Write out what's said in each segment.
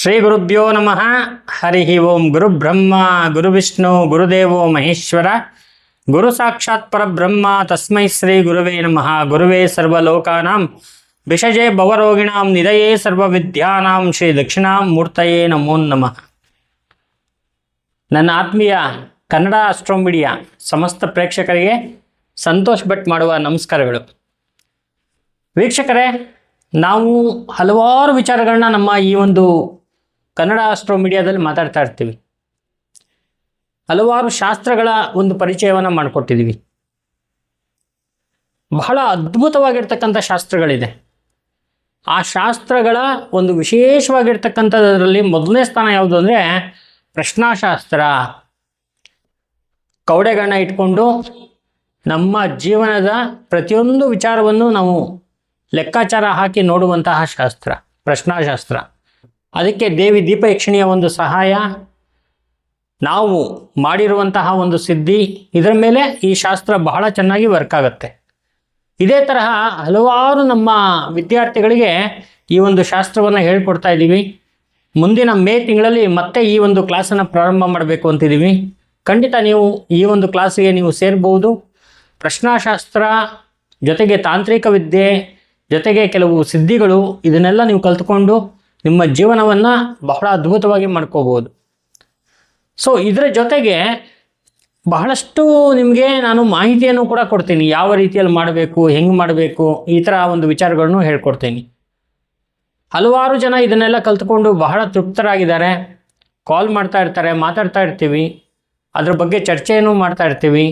ಶ್ರೀ ಗುರುಭ್ಯೋ ನಮಃ. ಹರಿ ಓಂ ಗುರು ಬ್ರಹ್ಮ, ಗುರು ವಿಷ್ಣು ಗುರುದೇವೋ ಮಹೇಶ್ವರ. ಗುರು ಸಾಕ್ಷಾತ್ ಪರಬ್ರಹ್ಮ, ತಸ್ಮೈ ಶ್ರೀ ಗುರುವೇ ನಮಃ. ಗುರುವೇ ಸರ್ವಲೋಕಾನಾಂ ವಿಷಜೆ ಭವರೋಗಿಣಾಂ ನಿಧಯೇ ಸರ್ವವಿದ್ಯಾನಾಂ, ಶ್ರೀ ದಕ್ಷಿಣಾಮೂರ್ತಯೇ ನಮೋ ನಮಃ. ನನ್ನ ಆತ್ಮೀಯ ಕನ್ನಡ ಅಸ್ಟ್ರೋಮಿಡಿಯ ಸಮಸ್ತ ಪ್ರೇಕ್ಷಕರಿಗೆ ಸಂತೋಷ್ ಭಟ್ ಮಾಡುವ ನಮಸ್ಕಾರಗಳು. ವೀಕ್ಷಕರೇ, ನಾವು ಹಲವಾರು ವಿಚಾರಗಳನ್ನ ನಮ್ಮ ಈ ಒಂದು ಕನ್ನಡ ಅಸ್ಟ್ರೋ ಮೀಡಿಯಾದಲ್ಲಿ ಮಾತಾಡ್ತಾ ಇರ್ತೀವಿ. ಹಲವಾರು ಶಾಸ್ತ್ರಗಳ ಒಂದು ಪರಿಚಯವನ್ನು ಮಾಡಿಕೊಟ್ಟಿದ್ದೀವಿ ಬಹಳ ಅದ್ಭುತವಾಗಿರ್ತಕ್ಕಂಥ ಶಾಸ್ತ್ರಗಳಿದೆ. ಆ ಶಾಸ್ತ್ರಗಳ ಒಂದು ವಿಶೇಷವಾಗಿರ್ತಕ್ಕಂಥದ್ರಲ್ಲಿ ಮೊದಲನೇ ಸ್ಥಾನ ಯಾವುದು ಅಂದರೆ ಪ್ರಶ್ನಾಶಾಸ್ತ್ರ. ಕವಡೆಗಳನ್ನ ಇಟ್ಕೊಂಡು ನಮ್ಮ ಜೀವನದ ಪ್ರತಿಯೊಂದು ವಿಚಾರವನ್ನು ನಾವು ಲೆಕ್ಕಾಚಾರ ಹಾಕಿ ನೋಡುವಂತಹ ಶಾಸ್ತ್ರ, ಪ್ರಶ್ನಾಶಾಸ್ತ್ರ. ಅದಕ್ಕೆ ದೇವಿ ದೀಪಯಕ್ಷಿಣಿಯ ಒಂದು ಸಹಾಯ. ನಾವು ಮಾಡಿರುವಂತಹ ಒಂದು ಸಿದ್ಧಿ, ಇದರ ಮೇಲೆ ಈ ಶಾಸ್ತ್ರ ಬಹಳ ಚೆನ್ನಾಗಿ ವರ್ಕ್ ಆಗುತ್ತೆ. ಇದೇ ತರಹ ಹಲವಾರು ನಮ್ಮ ವಿದ್ಯಾರ್ಥಿಗಳಿಗೆ ಈ ಒಂದು ಶಾಸ್ತ್ರವನ್ನು ಹೇಳ್ಕೊಡ್ತಾ ಇದ್ದೀವಿ. ಮುಂದಿನ ಮೇ ತಿಂಗಳಲ್ಲಿ ಮತ್ತೆ ಈ ಒಂದು ಕ್ಲಾಸನ್ನು ಪ್ರಾರಂಭ ಮಾಡಬೇಕು ಅಂತಿದ್ದೀವಿ. ಖಂಡಿತ ನೀವು ಈ ಒಂದು ಕ್ಲಾಸಿಗೆ ನೀವು ಸೇರ್ಬೋದು. ಪ್ರಶ್ನಾಶಾಸ್ತ್ರ, ಜೊತೆಗೆ ತಾಂತ್ರಿಕ ವಿದ್ಯೆ, ಜೊತೆಗೆ ಕೆಲವು ಸಿದ್ಧಿಗಳು, ಇದನ್ನೆಲ್ಲ ನೀವು ಕಲ್ತ್ಕೊಂಡು ನಿಮ್ಮ ಜೀವನವನ್ನು ಬಹಳ ಅದ್ಭುತವಾಗಿ ಮಾಡ್ಕೋಬೋದು. ಸೊ ಇದರ ಜೊತೆಗೆ ಬಹಳಷ್ಟು ನಿಮಗೆ ನಾನು ಮಾಹಿತಿಯನ್ನು ಕೂಡ ಕೊಡ್ತೀನಿ. ಯಾವ ರೀತಿಯಲ್ಲಿ ಮಾಡಬೇಕು, ಹೆಂಗೆ ಮಾಡಬೇಕು, ಈ ಥರ ಒಂದು ವಿಚಾರಗಳನ್ನು ಹೇಳ್ಕೊಡ್ತೀನಿ. ಹಲವಾರು ಜನ ಇದನ್ನೆಲ್ಲ ಕಲ್ತ್ಕೊಂಡು ಬಹಳ ತೃಪ್ತರಾಗಿದ್ದಾರೆ. ಕಾಲ್ ಮಾಡ್ತಾ ಇರ್ತಾರೆ, ಮಾತಾಡ್ತಾ ಇರ್ತೀವಿ. ಅದ್ರ ಬಗ್ಗೆ ಚರ್ಚೆಯನ್ನು ಮಾಡ್ತಾ ಇರ್ತೀವಿ.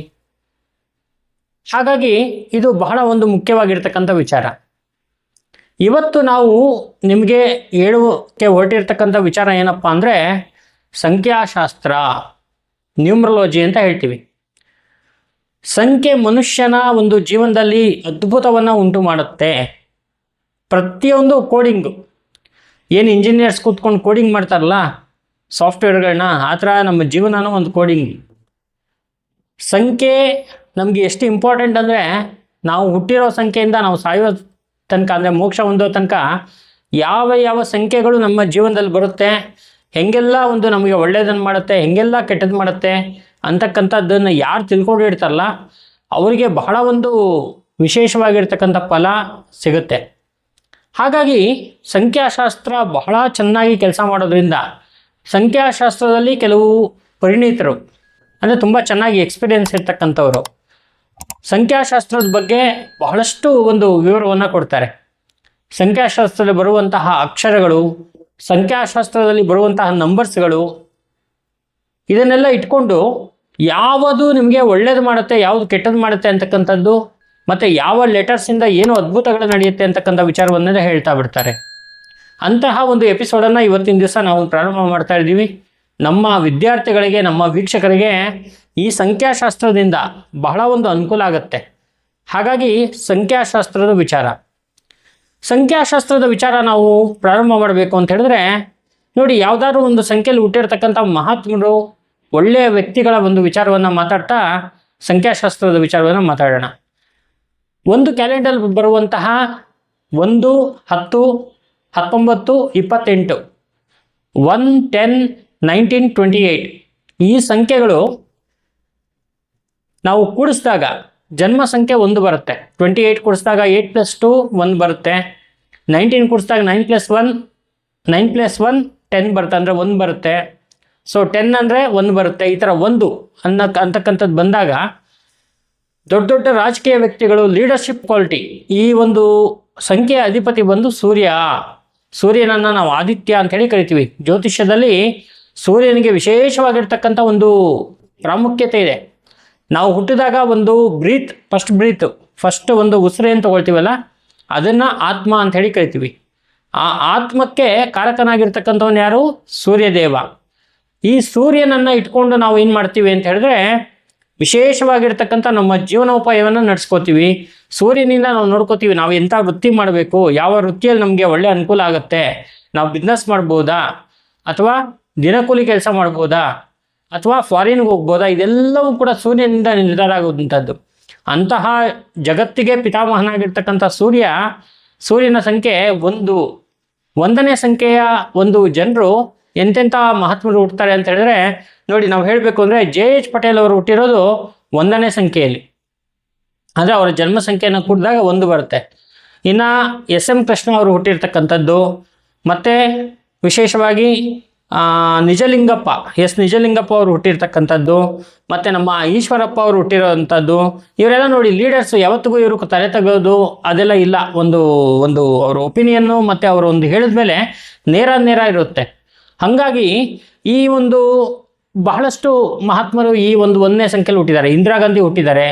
ಹಾಗಾಗಿ ಇದು ಬಹಳ ಒಂದು ಮುಖ್ಯವಾಗಿರ್ತಕ್ಕಂಥ ವಿಚಾರ. ಇವತ್ತು ನಾವು ನಿಮಗೆ ಹೇಳುವಕ್ಕೆ ಹೊರಟಿರ್ತಕ್ಕಂಥ ವಿಚಾರ ಏನಪ್ಪ ಅಂದರೆ ಸಂಖ್ಯಾಶಾಸ್ತ್ರ, ನ್ಯೂಮ್ರಲಜಿ ಅಂತ ಹೇಳ್ತೀವಿ. ಸಂಖ್ಯೆ ಮನುಷ್ಯನ ಒಂದು ಜೀವನದಲ್ಲಿ ಅದ್ಭುತವನ್ನು ಉಂಟು ಮಾಡುತ್ತೆ. ಪ್ರತಿಯೊಂದು ಕೋಡಿಂಗು ಏನು ಇಂಜಿನಿಯರ್ಸ್ ಕೂತ್ಕೊಂಡು ಕೋಡಿಂಗ್ ಮಾಡ್ತಾರಲ್ಲ ಸಾಫ್ಟ್ವೇರ್ಗಳನ್ನ ಆ ಥರ ನಮ್ಮ ಜೀವನನೂ ಒಂದು ಕೋಡಿಂಗ್ ಸಂಖ್ಯೆ ನಮಗೆ ಎಷ್ಟು ಇಂಪಾರ್ಟೆಂಟ್ ಅಂದರೆ ನಾವು ಹುಟ್ಟಿರೋ ಸಂಖ್ಯೆಯಿಂದ ನಾವು ಸಾಯೋ ತನಕ, ಅಂದರೆ ಮೋಕ್ಷ ಹೊಂದೋ ತನಕ ಯಾವ ಯಾವ ಸಂಖ್ಯೆಗಳು ನಮ್ಮ ಜೀವನದಲ್ಲಿ ಬರುತ್ತೆ, ಹೆಂಗೆಲ್ಲ ಒಂದು ನಮಗೆ ಒಳ್ಳೆಯದನ್ನು ಮಾಡುತ್ತೆ, ಹೆಂಗೆಲ್ಲ ಕೆಟ್ಟದ್ದು ಮಾಡುತ್ತೆ ಅಂತಕ್ಕಂಥದ್ದನ್ನು ಯಾರು ತಿಳ್ಕೊಂಡಿರ್ತಾರಲ್ಲ ಅವರಿಗೆ ಬಹಳ ಒಂದು ವಿಶೇಷವಾಗಿರ್ತಕ್ಕಂಥ ಫಲ ಸಿಗುತ್ತೆ. ಹಾಗಾಗಿ ಸಂಖ್ಯಾಶಾಸ್ತ್ರ ಬಹಳ ಚೆನ್ನಾಗಿ ಕೆಲಸ ಮಾಡೋದ್ರಿಂದ ಸಂಖ್ಯಾಶಾಸ್ತ್ರದಲ್ಲಿ ಕೆಲವು ಪರಿಣಿತರು, ಅಂದರೆ ತುಂಬ ಚೆನ್ನಾಗಿ ಎಕ್ಸ್ಪೀರಿಯೆನ್ಸ್ ಇರ್ತಕ್ಕಂಥವ್ರು. ಸಂಖ್ಯಾಶಾಸ್ತ್ರದ ಬಗ್ಗೆ ಬಹಳಷ್ಟು ಒಂದು ವಿವರವನ್ನು ಕೊಡ್ತಾರೆ. ಸಂಖ್ಯಾಶಾಸ್ತ್ರದಲ್ಲಿ ಬರುವಂತಹ ಅಕ್ಷರಗಳು, ಸಂಖ್ಯಾಶಾಸ್ತ್ರದಲ್ಲಿ ಬರುವಂತಹ ನಂಬರ್ಸ್ಗಳು ಇದನ್ನೆಲ್ಲ ಇಟ್ಕೊಂಡು ಯಾವುದು ನಿಮಗೆ ಒಳ್ಳೇದು ಮಾಡುತ್ತೆ, ಯಾವುದು ಕೆಟ್ಟದ್ದು ಮಾಡುತ್ತೆ ಅಂತಕ್ಕಂಥದ್ದು, ಮತ್ತು ಯಾವ ಲೆಟರ್ಸಿಂದ ಏನು ಅದ್ಭುತಗಳು ನಡೆಯುತ್ತೆ ಅಂತಕ್ಕಂಥ ವಿಚಾರವನ್ನೆಲ್ಲ ಹೇಳ್ತಾ ಬಿಡ್ತಾರೆ. ಅಂತಹ ಒಂದು ಎಪಿಸೋಡನ್ನು ಇವತ್ತಿನ ದಿವಸ ನಾವು ಪ್ರಾರಂಭ ಮಾಡ್ತಾ ಇದ್ದೀವಿ. ನಮ್ಮ ವಿದ್ಯಾರ್ಥಿಗಳಿಗೆ, ನಮ್ಮ ವೀಕ್ಷಕರಿಗೆ ಈ ಸಂಖ್ಯಾಶಾಸ್ತ್ರದಿಂದ ಬಹಳ ಒಂದು ಅನುಕೂಲ ಆಗುತ್ತೆ. ಹಾಗಾಗಿ ಸಂಖ್ಯಾಶಾಸ್ತ್ರದ ವಿಚಾರ. ಸಂಖ್ಯಾಶಾಸ್ತ್ರದ ವಿಚಾರ ನಾವು ಪ್ರಾರಂಭ ಮಾಡಬೇಕು ಅಂತ ಹೇಳಿದ್ರೆ, ನೋಡಿ ಯಾವುದಾದ್ರೂ ಒಂದು ಸಂಖ್ಯೆಯಲ್ಲಿ ಹುಟ್ಟಿರ್ತಕ್ಕಂಥ ಮಹಾತ್ಮರು ಒಳ್ಳೆಯ ವ್ಯಕ್ತಿಗಳ ಒಂದು ವಿಚಾರವನ್ನು ಮಾತಾಡ್ತಾ ಸಂಖ್ಯಾಶಾಸ್ತ್ರದ ವಿಚಾರವನ್ನು ಮಾತಾಡೋಣ. ಒಂದು ಕ್ಯಾಲೆಂಡರ್ ಬರುವಂತಹ ಒಂದು, ಹತ್ತು, ಹತ್ತೊಂಬತ್ತು, ಇಪ್ಪತ್ತೆಂಟು. One, ten nineteen twenty eight ಈ ಸಂಖ್ಯೆಗಳು ನಾವು ಕೂಡಿಸಿದಾಗ ಜನ್ಮ ಸಂಖ್ಯೆ ಒಂದು ಬರುತ್ತೆ. ಟ್ವೆಂಟಿ ಏಯ್ಟ್ ಕೂಡಿಸಿದಾಗ ಏಯ್ಟ್ ಪ್ಲಸ್ ಟು ಒಂದು ಬರುತ್ತೆ. Nineteen ಕೂಡಿಸಿದಾಗ nine plus one, nine plus one ten ಬರುತ್ತೆ ಅಂದರೆ ಒಂದು ಬರುತ್ತೆ. ಸೊ ಟೆನ್ ಅಂದರೆ ಒಂದು ಬರುತ್ತೆ. ಈ ಥರ ಒಂದು ಅನ್ನಕ್, ಅಂತಕ್ಕಂಥದ್ದು ಬಂದಾಗ ದೊಡ್ಡ ದೊಡ್ಡ ರಾಜಕೀಯ ವ್ಯಕ್ತಿಗಳು ಲೀಡರ್ಶಿಪ್ ಕ್ವಾಲಿಟಿ ಈ ಒಂದು ಸಂಖ್ಯೆಯ ಅಧಿಪತಿ ಬಂದು ಸೂರ್ಯ. ಸೂರ್ಯನನ್ನು ನಾವು ಆದಿತ್ಯ ಅಂತೇಳಿ ಕರಿತೀವಿ. ಜ್ಯೋತಿಷ್ಯದಲ್ಲಿ ಸೂರ್ಯನಿಗೆ ವಿಶೇಷವಾಗಿರ್ತಕ್ಕಂಥ ಒಂದು ಪ್ರಾಮುಖ್ಯತೆ ಇದೆ. ನಾವು ಹುಟ್ಟಿದಾಗ ಒಂದು ಬ್ರೀತ್, ಫಸ್ಟ್ ಬ್ರೀತ್, ಫಸ್ಟ್ ಒಂದು ಉಸಿರೇನು ತಗೊಳ್ತೀವಲ್ಲ, ಅದನ್ನು ಆತ್ಮ ಅಂತ ಹೇಳಿ ಕರಿತೀವಿ. ಆ ಆತ್ಮಕ್ಕೆ ಕಾರಕನಾಗಿರ್ತಕ್ಕಂಥವನು ಯಾರು? ಸೂರ್ಯದೇವ. ಈ ಸೂರ್ಯನನ್ನು ಇಟ್ಕೊಂಡು ನಾವು ಏನು ಮಾಡ್ತೀವಿ ಅಂತ ಹೇಳಿದ್ರೆ, ವಿಶೇಷವಾಗಿರ್ತಕ್ಕಂಥ ನಮ್ಮ ಜೀವನೋಪಾಯವನ್ನು ನಡೆಸ್ಕೋತೀವಿ. ಸೂರ್ಯನಿಂದ ನಾವು ನೋಡ್ಕೋತೀವಿ, ನಾವು ಎಂಥ ವೃತ್ತಿ ಮಾಡಬೇಕು, ಯಾವ ವೃತ್ತಿಯಲ್ಲಿ ನಮಗೆ ಒಳ್ಳೆ ಅನುಕೂಲ ಆಗುತ್ತೆ, ನಾವು ಬಿಸ್ನೆಸ್ ಮಾಡ್ಬೋದಾ, ಅಥವಾ ದಿನಕೂಲಿ ಕೆಲಸ ಮಾಡ್ಬೋದಾ? ಅಥವಾ ಫಾರಿನ್ಗೆ ಹೋಗ್ಬೋದಾ? ಇದೆಲ್ಲವೂ ಕೂಡ ಸೂರ್ಯನಿಂದ ನಿರ್ಧಾರ ಆಗುವಂಥದ್ದು. ಅಂತಹ ಜಗತ್ತಿಗೆ ಪಿತಾಮಹನಾಗಿರ್ತಕ್ಕಂಥ ಸೂರ್ಯ, ಸೂರ್ಯನ ಸಂಖ್ಯೆ ಒಂದು. ಒಂದನೇ ಸಂಖ್ಯೆಯ ಒಂದು ಜನರು ಎಂತೆಂಥ ಮಹಾತ್ಮರು ಹುಟ್ಟುತ್ತಾರೆ ಅಂತ ಹೇಳಿದ್ರೆ, ನೋಡಿ ನಾವು ಹೇಳಬೇಕು ಅಂದರೆ ಜೆ ಎಚ್ ಪಟೇಲ್ ಅವರು ಹುಟ್ಟಿರೋದು ಒಂದನೇ ಸಂಖ್ಯೆಯಲ್ಲಿ. ಅಂದರೆ ಅವರ ಜನ್ಮ ಸಂಖ್ಯೆಯನ್ನು ಕೂಡಿದಾಗ ಒಂದು ಬರುತ್ತೆ. ಇನ್ನು ಎಸ್ ಎಂ ಕೃಷ್ಣ ಅವರು ಹುಟ್ಟಿರ್ತಕ್ಕಂಥದ್ದು, ಮತ್ತು ವಿಶೇಷವಾಗಿ ನಿಜಲಿಂಗಪ್ಪ. ಎಸ್ ನಿಜಲಿಂಗಪ್ಪ ಅವರು ಹುಟ್ಟಿರ್ತಕ್ಕಂಥದ್ದು, ಮತ್ತು ನಮ್ಮ ಈಶ್ವರಪ್ಪ ಅವರು ಹುಟ್ಟಿರೋವಂಥದ್ದು ಇವರೆಲ್ಲ ನೋಡಿ ಲೀಡರ್ಸ್ ಯಾವತ್ತಿಗೂ ಇವರು ತಲೆ ತೆಗೋದು ಅದೆಲ್ಲ ಇಲ್ಲ. ಒಂದು ಒಂದು ಅವ್ರ ಒಪಿನಿಯನ್ನು ಮತ್ತು ಅವರು ಒಂದು ಹೇಳಿದ ಮೇಲೆ ನೇರ ನೇರ ಇರುತ್ತೆ. ಹಾಗಾಗಿ ಈ ಒಂದು ಬಹಳಷ್ಟು ಮಹಾತ್ಮರು ಈ ಒಂದು ಒಂದನೇ ಸಂಖ್ಯೆಯಲ್ಲಿ ಹುಟ್ಟಿದ್ದಾರೆ. ಇಂದಿರಾ ಗಾಂಧಿ ಹುಟ್ಟಿದ್ದಾರೆ.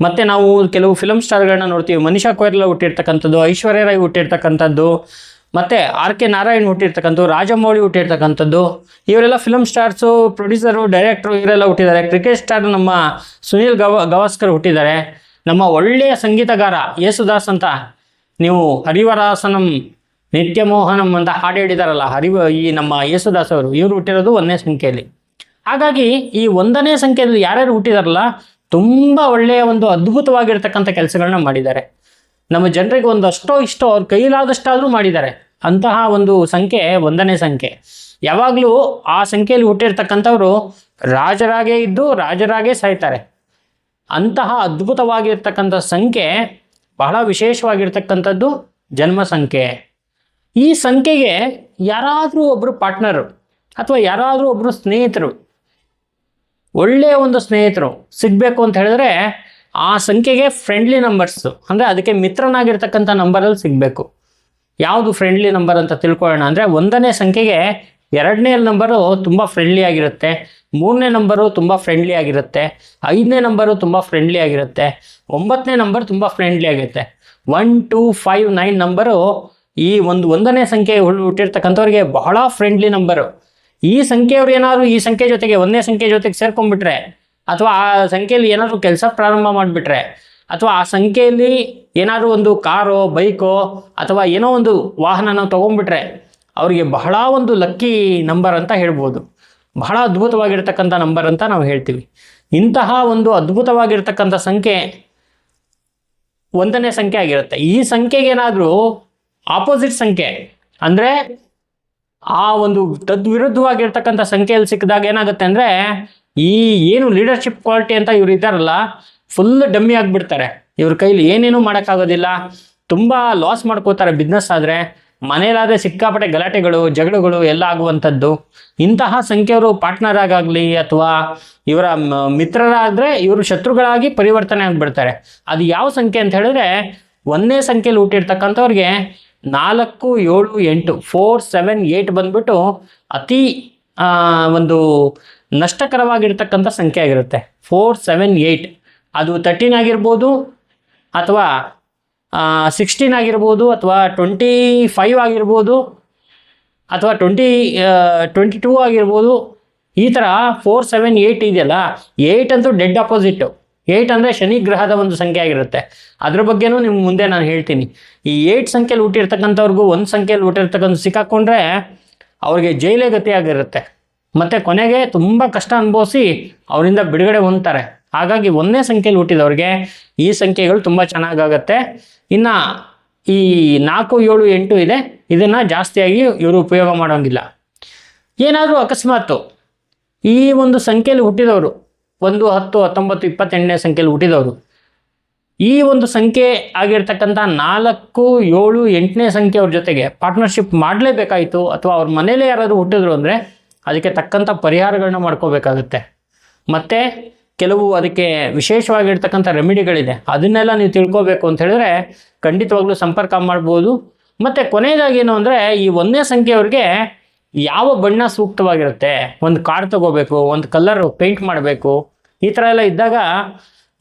ಮತ್ತು ನಾವು ಕೆಲವು ಫಿಲಮ್ ಸ್ಟಾರ್ಗಳನ್ನ ನೋಡ್ತೀವಿ. ಮನೀಷಾ ಕೊಯ್ರಲ್ಲ ಹುಟ್ಟಿರ್ತಕ್ಕಂಥದ್ದು ಐಶ್ವರ್ಯ ರೈ ಹುಟ್ಟಿರ್ತಕ್ಕಂಥದ್ದು ಮತ್ತು ಆರ್ ಕೆ ನಾರಾಯಣ್ ಹುಟ್ಟಿರ್ತಕ್ಕಂಥ ರಾಜಮೌಳಿ ಹುಟ್ಟಿರ್ತಕ್ಕಂಥದ್ದು, ಇವರೆಲ್ಲ ಫಿಲಮ್ ಸ್ಟಾರ್ಸು ಪ್ರೊಡ್ಯೂಸರು ಡೈರೆಕ್ಟ್ರು ಇವರೆಲ್ಲ ಹುಟ್ಟಿದ್ದಾರೆ. ಕ್ರಿಕೆಟ್ ಸ್ಟಾರ್ ನಮ್ಮ ಸುನೀಲ್ ಗವ, ಗವಾಸ್ಕರ್ ಹುಟ್ಟಿದ್ದಾರೆ. ನಮ್ಮ ಒಳ್ಳೆಯ ಸಂಗೀತಗಾರ ಯೇಸುದಾಸ್ ಅಂತ ನೀವು ಹರಿವರಾಸನಂ, ನಿತ್ಯಮೋಹನಂ ಅಂತ ಹಾಡು ಹೇಳಿದಾರಲ್ಲ, ಹರಿವ, ಈ ನಮ್ಮ ಯೇಸುದಾಸ್ ಅವರು, ಇವರು ಹುಟ್ಟಿರೋದು ಒಂದನೇ ಸಂಖ್ಯೆಯಲ್ಲಿ. ಹಾಗಾಗಿ ಈ ಒಂದನೇ ಸಂಖ್ಯೆಯಲ್ಲಿ ಯಾರ್ಯಾರು ಹುಟ್ಟಿದಾರಲ್ಲ, ತುಂಬ ಒಳ್ಳೆಯ ಒಂದು ಅದ್ಭುತವಾಗಿರ್ತಕ್ಕಂಥ ಕೆಲಸಗಳನ್ನ ಮಾಡಿದ್ದಾರೆ. ನಮ್ಮ ಜನರಿಗೆ ಒಂದಷ್ಟೋ ಇಷ್ಟೋ ಅವ್ರ ಕೈಲಾದಷ್ಟಾದರೂ ಮಾಡಿದ್ದಾರೆ. ಅಂತಹ ಒಂದು ಸಂಖ್ಯೆ ಒಂದನೇ ಸಂಖ್ಯೆ. ಯಾವಾಗಲೂ ಆ ಸಂಖ್ಯೆಯಲ್ಲಿ ಹುಟ್ಟಿರ್ತಕ್ಕಂಥವ್ರು ರಾಜರಾಗೇ ಇದ್ದು ರಾಜರಾಗೇ ಸಾಯ್ತಾರೆ. ಅಂತಹ ಅದ್ಭುತವಾಗಿರ್ತಕ್ಕಂಥ ಸಂಖ್ಯೆ ಬಹಳ ವಿಶೇಷವಾಗಿರ್ತಕ್ಕಂಥದ್ದು ಜನ್ಮ ಸಂಖ್ಯೆ. ಈ ಸಂಖ್ಯೆಗೆ ಯಾರಾದರೂ ಒಬ್ಬರು ಪಾರ್ಟ್ನರು ಅಥವಾ ಯಾರಾದರೂ ಒಬ್ಬರು ಸ್ನೇಹಿತರು ಒಳ್ಳೆಯ ಒಂದು ಸ್ನೇಹಿತರು ಸಿಗಬೇಕು ಅಂತ ಹೇಳಿದ್ರೆ ಆ ಸಂಖ್ಯೆಗೆ ಫ್ರೆಂಡ್ಲಿ ನಂಬರ್ಸು ಅಂದರೆ ಅದಕ್ಕೆ ಮಿತ್ರನಾಗಿರ್ತಕ್ಕಂಥ ನಂಬರಲ್ಲಿ ಸಿಗಬೇಕು. ಯಾವುದು ಫ್ರೆಂಡ್ಲಿ ನಂಬರ್ ಅಂತ ತಿಳ್ಕೊಳ್ಳೋಣ. ಅಂದರೆ ಒಂದನೇ ಸಂಖ್ಯೆಗೆ ಎರಡನೇ ನಂಬರು ತುಂಬ ಫ್ರೆಂಡ್ಲಿ ಆಗಿರುತ್ತೆ. ಮೂರನೇ ನಂಬರು ತುಂಬ ಫ್ರೆಂಡ್ಲಿ ಆಗಿರುತ್ತೆ. ಐದನೇ ನಂಬರು ತುಂಬ ಫ್ರೆಂಡ್ಲಿ ಆಗಿರುತ್ತೆ. ಒಂಬತ್ತನೇ ನಂಬರ್ ತುಂಬ ಫ್ರೆಂಡ್ಲಿ ಆಗಿರುತ್ತೆ. One two five nine number ಈ ಒಂದು ಒಂದನೇ ಸಂಖ್ಯೆ ಹುಟ್ಟಿರ್ತಕ್ಕಂಥವ್ರಿಗೆ ಬಹಳ ಫ್ರೆಂಡ್ಲಿ ನಂಬರು ಈ ಸಂಖ್ಯೆಯವ್ರು ಏನಾದರೂ ಈ ಸಂಖ್ಯೆ ಜೊತೆಗೆ ಒಂದನೇ ಸಂಖ್ಯೆ ಜೊತೆಗೆ ಸೇರ್ಕೊಂಡ್ಬಿಟ್ರೆ ಅಥವಾ ಆ ಸಂಖ್ಯೆಯಲ್ಲಿ ಏನಾದರೂ ಕೆಲಸ ಪ್ರಾರಂಭ ಮಾಡಿಬಿಟ್ರೆ ಅಥವಾ ಆ ಸಂಖ್ಯೆಯಲ್ಲಿ ಏನಾದರೂ ಒಂದು ಕಾರೋ, ಬೈಕೋ ಅಥವಾ ಏನೋ ಒಂದು ವಾಹನನ ತೊಗೊಂಡ್ಬಿಟ್ರೆ ಅವರಿಗೆ ಬಹಳ ಒಂದು ಲಕ್ಕಿ ನಂಬರ್ ಅಂತ ಹೇಳ್ಬೋದು. ಬಹಳ ಅದ್ಭುತವಾಗಿರ್ತಕ್ಕಂಥ ನಂಬರ್ ಅಂತ ನಾವು ಹೇಳ್ತೀವಿ. ಇಂತಹ ಒಂದು ಅದ್ಭುತವಾಗಿರ್ತಕ್ಕಂಥ ಸಂಖ್ಯೆ ಒಂದನೇ ಸಂಖ್ಯೆ ಆಗಿರುತ್ತೆ. ಈ ಸಂಖ್ಯೆಗೆ ಏನಾದರೂ ಆಪೋಸಿಟ್ ಸಂಖ್ಯೆ ಅಂದರೆ ಆ ಒಂದು ತದ್ವಿರುದ್ಧವಾಗಿರ್ತಕ್ಕಂಥ ಸಂಖ್ಯೆಯಲ್ಲಿ ಸಿಕ್ಕಿದಾಗ ಏನಾಗುತ್ತೆ ಅಂದರೆ ಈ ಏನು ಲೀಡರ್ಶಿಪ್ ಕ್ವಾಲಿಟಿ ಅಂತ ಇವ್ರು ಇದ್ದಾರಲ್ಲ ಫುಲ್ ಡಮ್ಮಿ ಆಗಿಬಿಡ್ತಾರೆ. ಇವ್ರ ಕೈಲಿ ಏನೇನು ಮಾಡೋಕ್ಕಾಗೋದಿಲ್ಲ. ತುಂಬ ಲಾಸ್ ಮಾಡ್ಕೋತಾರೆ ಬಿಸ್ನೆಸ್ ಆದರೆ. ಮನೆಯಲ್ಲಾದರೆ ಸಿಕ್ಕಾಪಟ್ಟೆ ಗಲಾಟೆಗಳು, ಜಗಳಗಳು ಎಲ್ಲ ಆಗುವಂಥದ್ದು. ಇಂತಹ ಸಂಖ್ಯೆಯವರು ಪಾರ್ಟ್ನರ್ ಆಗಾಗಲಿ ಅಥವಾ ಇವರ ಮಿತ್ರರಾದರೆ ಇವರು ಶತ್ರುಗಳಾಗಿ ಪರಿವರ್ತನೆ ಆಗಿಬಿಡ್ತಾರೆ. ಅದು ಯಾವ ಸಂಖ್ಯೆ ಅಂತ ಹೇಳಿದ್ರೆ ಒಂದನೇ ಸಂಖ್ಯೆಯಲ್ಲಿ ಹುಟ್ಟಿರ್ತಕ್ಕಂಥವ್ರಿಗೆ ನಾಲ್ಕು, ಏಳು, ಎಂಟು ಫೋರ್ ಸೆವೆನ್ ಏಯ್ಟ್ ಬಂದ್ಬಿಟ್ಟು ಅತಿ ಒಂದು ನಷ್ಟಕರವಾಗಿರ್ತಕ್ಕಂಥ ಸಂಖ್ಯೆ ಆಗಿರುತ್ತೆ. ಫೋರ್ ಸೆವೆನ್ ಏಯ್ಟ್ ಅದು ತರ್ಟೀನ್ ಆಗಿರ್ಬೋದು ಅಥವಾ ಸಿಕ್ಸ್ಟೀನ್ ಆಗಿರ್ಬೋದು ಅಥವಾ ಟ್ವೆಂಟಿ ಫೈವ್ ಆಗಿರ್ಬೋದು ಅಥವಾ ಟ್ವೆಂಟಿ ಟ್ವೆಂಟಿ ಟೂ ಆಗಿರ್ಬೋದು, ಈ ಥರ ಫೋರ್ ಸೆವೆನ್ ಏಯ್ಟ್ ಇದೆಯಲ್ಲ ಏಯ್ಟ್ ಅಂತೂ ಡೆಡ್ ಅಪೋಸಿಟ್ಟು ಏಯ್ಟ್ ಅಂದರೆ ಶನಿ ಗ್ರಹದ ಒಂದು ಸಂಖ್ಯೆ ಆಗಿರುತ್ತೆ. ಅದ್ರ ಬಗ್ಗೆನೂ ನಿಮ್ಗೆ ಮುಂದೆ ನಾನು ಹೇಳ್ತೀನಿ. ಈ ಏಯ್ಟ್ ಸಂಖ್ಯೆಯಲ್ಲಿ ಹುಟ್ಟಿರ್ತಕ್ಕಂಥವ್ರಿಗೂ ಒಂದು ಸಂಖ್ಯೆಯಲ್ಲಿ ಹುಟ್ಟಿರ್ತಕ್ಕಂಥ ಸಿಕ್ಕಾಕೊಂಡ್ರೆ ಅವ್ರಿಗೆ ಜೈಲೇ ಗತಿಯಾಗಿರುತ್ತೆ. ಮತ್ತು ಕೊನೆಗೆ ತುಂಬ ಕಷ್ಟ ಅನುಭವಿಸಿ ಅವರಿಂದ ಬಿಡುಗಡೆ ಹೊಂದ್ತಾರೆ. ಹಾಗಾಗಿ ಒಂದೇ ಸಂಖ್ಯೆಯಲ್ಲಿ ಹುಟ್ಟಿದವ್ರಿಗೆ ಈ ಸಂಖ್ಯೆಗಳು ತುಂಬ ಚೆನ್ನಾಗಾಗತ್ತೆ. ಇನ್ನು ಈ ನಾಲ್ಕು, ಏಳು, ಎಂಟು ಇದೆ, ಇದನ್ನು ಜಾಸ್ತಿಯಾಗಿ ಇವರು ಉಪಯೋಗ ಮಾಡೋಂಗಿಲ್ಲ. ಏನಾದರೂ ಅಕಸ್ಮಾತು ಈ ಒಂದು ಸಂಖ್ಯೆಯಲ್ಲಿ ಹುಟ್ಟಿದವರು, ಒಂದು, ಹತ್ತು, ಹತ್ತೊಂಬತ್ತು, ಇಪ್ಪತ್ತೆಂಟನೇ ಸಂಖ್ಯೆಯಲ್ಲಿ ಹುಟ್ಟಿದವರು, ಈ ಒಂದು ಸಂಖ್ಯೆ ಆಗಿರ್ತಕ್ಕಂಥ ನಾಲ್ಕು, ಏಳು, ಎಂಟನೇ ಸಂಖ್ಯೆಯವ್ರ ಜೊತೆಗೆ ಪಾರ್ಟ್ನರ್ಶಿಪ್ ಮಾಡಲೇಬೇಕಾಯಿತು ಅಥವಾ ಅವ್ರ ಮನೇಲೇ ಯಾರಾದರೂ ಹುಟ್ಟಿದ್ರು ಅಂದರೆ ಅದಕ್ಕೆ ತಕ್ಕಂಥ ಪರಿಹಾರಗಳನ್ನ ಮಾಡ್ಕೋಬೇಕಾಗುತ್ತೆ. ಮತ್ತು ಕೆಲವು ಅದಕ್ಕೆ ವಿಶೇಷವಾಗಿರ್ತಕ್ಕಂಥ ರೆಮಿಡಿಗಳಿದೆ. ಅದನ್ನೆಲ್ಲ ನೀವು ತಿಳ್ಕೊಬೇಕು ಅಂತ ಹೇಳಿದ್ರೆ ಖಂಡಿತವಾಗ್ಲೂ ಸಂಪರ್ಕ ಮಾಡ್ಬೋದು. ಮತ್ತು ಕೊನೆಯದಾಗಿ ಏನು ಅಂದರೆ ಈ ಒಂದನೇ ಸಂಖ್ಯೆಯವ್ರಿಗೆ ಯಾವ ಬಣ್ಣ ಸೂಕ್ತವಾಗಿರುತ್ತೆ? ಒಂದು ಕಾರ್ಡ್ ತಗೋಬೇಕು, ಒಂದು ಕಲರ್ ಪೇಂಟ್ ಮಾಡಬೇಕು, ಈ ಥರ ಎಲ್ಲ ಇದ್ದಾಗ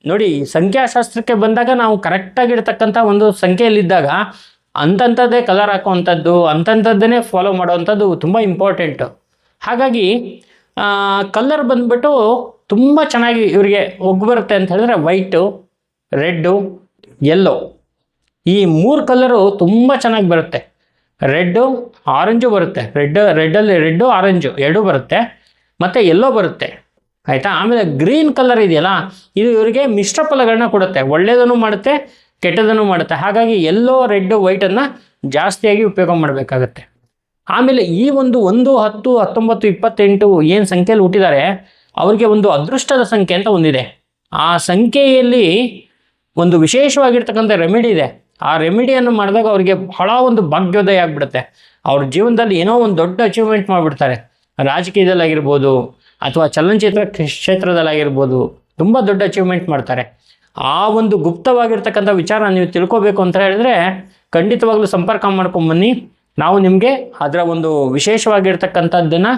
ನೋಡಿ, ಸಂಖ್ಯಾಶಾಸ್ತ್ರಕ್ಕೆ ಬಂದಾಗ ನಾವು ಕರೆಕ್ಟಾಗಿರ್ತಕ್ಕಂಥ ಒಂದು ಸಂಖ್ಯೆಯಲ್ಲಿದ್ದಾಗ ಅಂಥಂಥದ್ದೇ ಕಲರ್ ಹಾಕುವಂಥದ್ದು ಅಂಥಂಥದ್ದನ್ನೇ ಫಾಲೋ ಮಾಡುವಂಥದ್ದು ತುಂಬ ಇಂಪಾರ್ಟೆಂಟು ಹಾಗಾಗಿ ಕಲ್ಲರ್ ಬಂದ್ಬಿಟ್ಟು ತುಂಬ ಚೆನ್ನಾಗಿ ಇವರಿಗೆ ಒಗ್ಗು ಬರುತ್ತೆ ಅಂತ ಹೇಳಿದ್ರೆ ವೈಟು, ರೆಡ್ಡು ಯೆಲ್ಲೋ ಈ ಮೂರು ಕಲರು ತುಂಬ ಚೆನ್ನಾಗಿ ಬರುತ್ತೆ. ರೆಡ್ಡು ಆರೆಂಜು ಬರುತ್ತೆ. ರೆಡ್ ರೆಡ್ಡಲ್ಲಿ ರೆಡ್ಡು ಆರೆಂಜು ಎರಡೂ ಬರುತ್ತೆ. ಮತ್ತು ಎಲ್ಲೋ ಬರುತ್ತೆ. ಆಯಿತಾ? ಆಮೇಲೆ ಗ್ರೀನ್ ಕಲರ್ ಇದೆಯಲ್ಲ, ಇದು ಇವರಿಗೆ ಮಿಶ್ರ ಫಲಗಳನ್ನ ಕೊಡುತ್ತೆ. ಒಳ್ಳೆಯದನ್ನು ಮಾಡುತ್ತೆ ಕೆಟ್ಟದನ್ನು ಮಾಡುತ್ತೆ. ಹಾಗಾಗಿ ಎಲ್ಲೋ ರೆಡ್ಡು ವೈಟನ್ನು ಜಾಸ್ತಿಯಾಗಿ ಉಪಯೋಗ ಮಾಡಬೇಕಾಗತ್ತೆ. ಆಮೇಲೆ ಈ ಒಂದು ಒಂದು ಹತ್ತು, ಹತ್ತೊಂಬತ್ತು, ಇಪ್ಪತ್ತೆಂಟು ಏನು ಸಂಖ್ಯೆಯಲ್ಲಿ ಹುಟ್ಟಿದ್ದಾರೆ ಅವರಿಗೆ ಒಂದು ಅದೃಷ್ಟದ ಸಂಖ್ಯೆ ಅಂತ ಒಂದಿದೆ. ಆ ಸಂಖ್ಯೆಯಲ್ಲಿ ಒಂದು ವಿಶೇಷವಾಗಿರ್ತಕ್ಕಂಥ ರೆಮಿಡಿ ಇದೆ. ಆ ರೆಮಿಡಿಯನ್ನು ಮಾಡಿದಾಗ ಅವರಿಗೆ ಬಹಳ ಒಂದು ಭಾಗ್ಯೋದಯ ಆಗಿಬಿಡುತ್ತೆ. ಅವ್ರ ಜೀವನದಲ್ಲಿ ಏನೋ ಒಂದು ದೊಡ್ಡ ಅಚೀವ್ಮೆಂಟ್ ಮಾಡಿಬಿಡ್ತಾರೆ. ರಾಜಕೀಯದಲ್ಲಾಗಿರ್ಬೋದು ಅಥವಾ ಚಲನಚಿತ್ರ ಕ್ಷೇತ್ರದಲ್ಲಾಗಿರ್ಬೋದು ತುಂಬ ದೊಡ್ಡ ಅಚೀವ್ಮೆಂಟ್ ಮಾಡ್ತಾರೆ. ಆ ಒಂದು ಗುಪ್ತವಾಗಿರ್ತಕ್ಕಂಥ ವಿಚಾರ ನೀವು ತಿಳ್ಕೋಬೇಕು ಅಂತ ಹೇಳಿದ್ರೆ ಖಂಡಿತವಾಗ್ಲೂ ಸಂಪರ್ಕ ಮಾಡ್ಕೊಂಬನ್ನಿ ನಾವು ನಿಮಗೆ ಅದರ ಒಂದು ವಿಶೇಷವಾಗಿರ್ತಕ್ಕಂಥದ್ದನ್ನು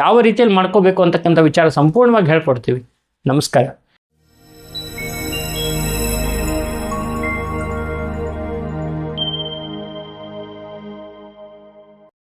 ಯಾವ ರೀತಿಯಲ್ಲಿ ಮಾಡ್ಕೋಬೇಕು ಅಂತಕ್ಕಂಥ ವಿಚಾರ ಸಂಪೂರ್ಣವಾಗಿ ಹೇಳ್ಕೊಡ್ತೀವಿ. ನಮಸ್ಕಾರ.